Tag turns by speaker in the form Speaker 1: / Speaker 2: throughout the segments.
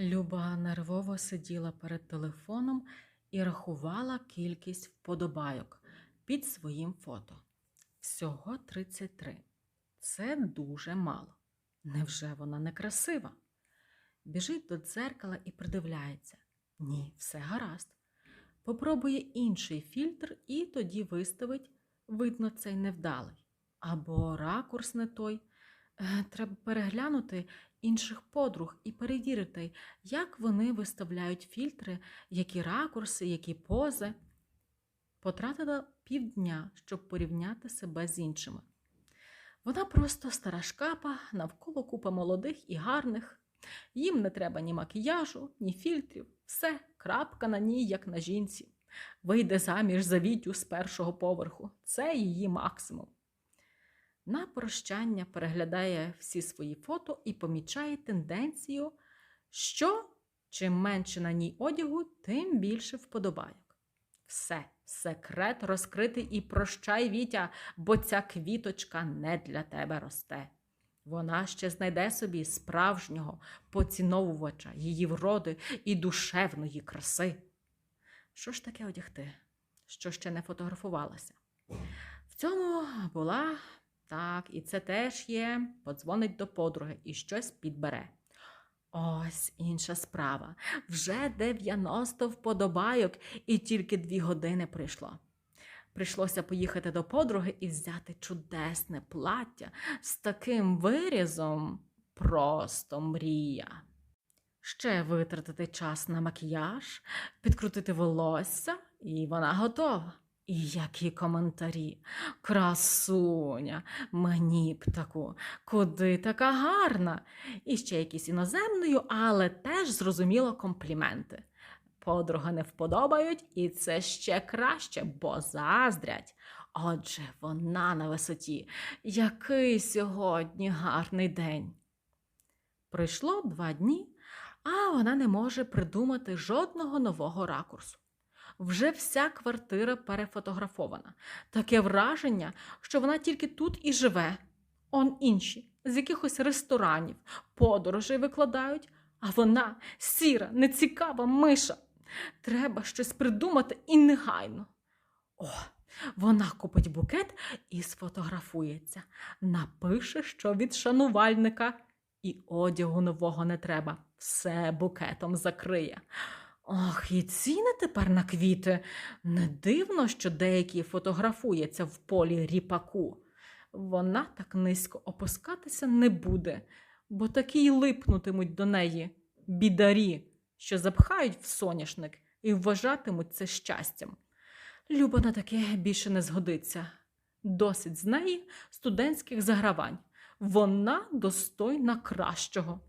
Speaker 1: Люба нервово сиділа перед телефоном і рахувала кількість вподобайок під своїм фото. Всього 33. Це дуже мало. Невже вона не красива? Біжить до дзеркала і придивляється. Ні, все гаразд. Попробує інший фільтр і тоді виставить, видно, цей невдалий. Або ракурс не той. Е, Треба переглянути інших подруг і перевірити, як вони виставляють фільтри, які ракурси, які пози. Потратила півдня, щоб порівняти себе з іншими. Вона просто стара шкапа, навколо купа молодих і гарних. Їм не треба ні макіяжу, ні фільтрів. Все, крапка на ній, як на жінці. Вийде заміж за Вітю з першого поверху. Це її максимум. На прощання переглядає всі свої фото і помічає тенденцію, що чим менше на ній одягу, тим більше вподобайок. Все, секрет розкритий і прощай, Вітя, бо ця квіточка не для тебе росте. Вона ще знайде собі справжнього поціновувача її вроди і душевної краси. Що ж таке одягти, що ще не фотографувалася? В цьому була так, і це теж є, подзвонить до подруги і щось підбере. Ось інша справа. Вже 90 вподобайок, і тільки дві години прийшло. Прийшлося поїхати до подруги і взяти чудесне плаття з таким вирізом. Просто мрія. Ще витратити час на макіяж, підкрутити волосся, і вона готова. І які коментарі. Красуня, мені б таку, куди така гарна. І ще якісь іноземною, але теж зрозуміло компліменти. Подруга не вподобають, і це ще краще, бо заздрять. Отже, вона на висоті. Який сьогодні гарний день. Пройшло два дні, а вона не може придумати жодного нового ракурсу. Вже вся квартира перефотографована. Таке враження, що вона тільки тут і живе. Он інші, з якихось ресторанів, подорожей викладають, а вона сіра, нецікава миша. Треба щось придумати і негайно. О, вона купить букет і сфотографується. Напише, що від шанувальника, і одягу нового не треба. Все букетом закриє. Ох, і ціни тепер на квіти. Не дивно, що деякі фотографуються в полі ріпаку. Вона так низько опускатися не буде, бо такі й липнутимуть до неї бідарі, що запхають в соняшник і вважатимуть це щастям. Люба на таке більше не згодиться. Досить з неї студентських загравань. Вона достойна кращого.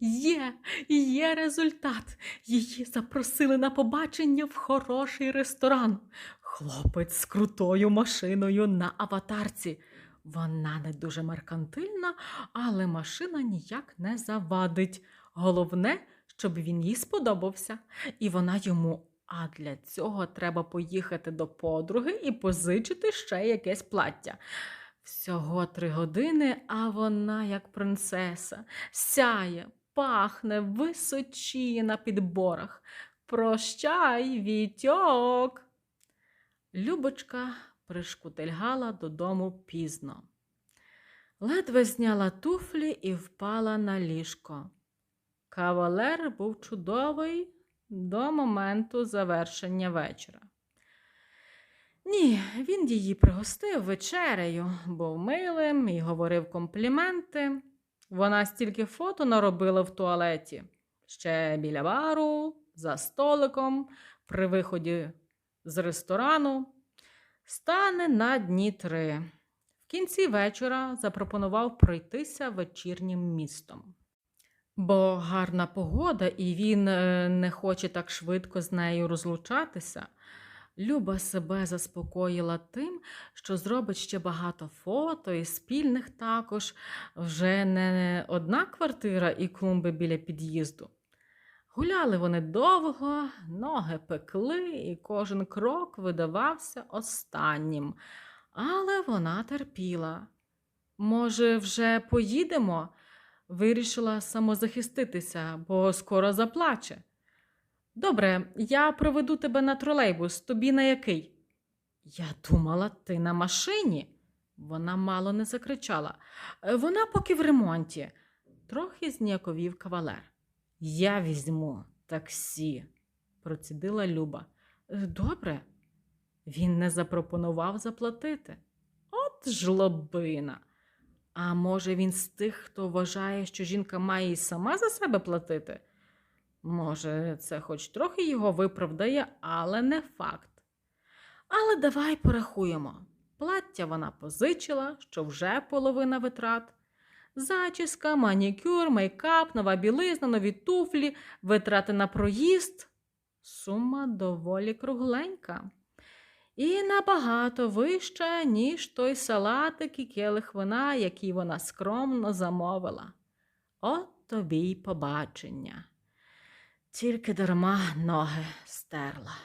Speaker 1: Є, є результат. Її запросили на побачення в хороший ресторан. Хлопець з крутою машиною на аватарці. Вона не дуже меркантильна, але машина ніяк не завадить. Головне, щоб він їй сподобався, і вона йому. А для цього треба поїхати до подруги і позичити ще якесь плаття. Всього три години, а вона, як принцеса, сяє, пахне, височіє на підборах. Прощай, вітьок. Любочка пришкутильгала додому пізно. Ледве зняла туфлі і впала на ліжко. Кавалер був чудовий до моменту завершення вечора. Ні, він її пригостив вечерею, був милим і говорив компліменти. Вона стільки фото наробила в туалеті, ще біля бару, за столиком, при виході з ресторану. Стане на дні три. В кінці вечора запропонував пройтися вечірнім містом. Бо гарна погода, і він е, не хоче так швидко з нею розлучатися. Люба себе заспокоїла тим, що зробить ще багато фото і спільних також, вже не одна квартира і клумби біля під'їзду. Гуляли вони довго, ноги пекли, і кожен крок видавався останнім. Але вона терпіла. Може, вже поїдемо? Вирішила самозахиститися, бо скоро заплаче. Добре, я проведу тебе на тролейбус. Тобі на який? Я думала, ти на машині. Вона мало не закричала. «Е, Вона поки в ремонті. Трохи зніяковів кавалер. Я візьму таксі, процідила Люба. «Е, Добре. Він не запропонував заплатити. От жлобина. А може, він з тих, хто вважає, що жінка має і сама за себе платити? Може, це хоч трохи його виправдає, але не факт. Але давай порахуємо. Плаття вона позичила, що вже половина витрат. Зачіска, манікюр, мейкап, нова білизна, нові туфлі, витрати на проїзд. Сума доволі кругленька. І набагато вища, ніж той салатик і келих вина, який вона скромно замовила. От тобі й побачення. Тільки дарма ноги стерла.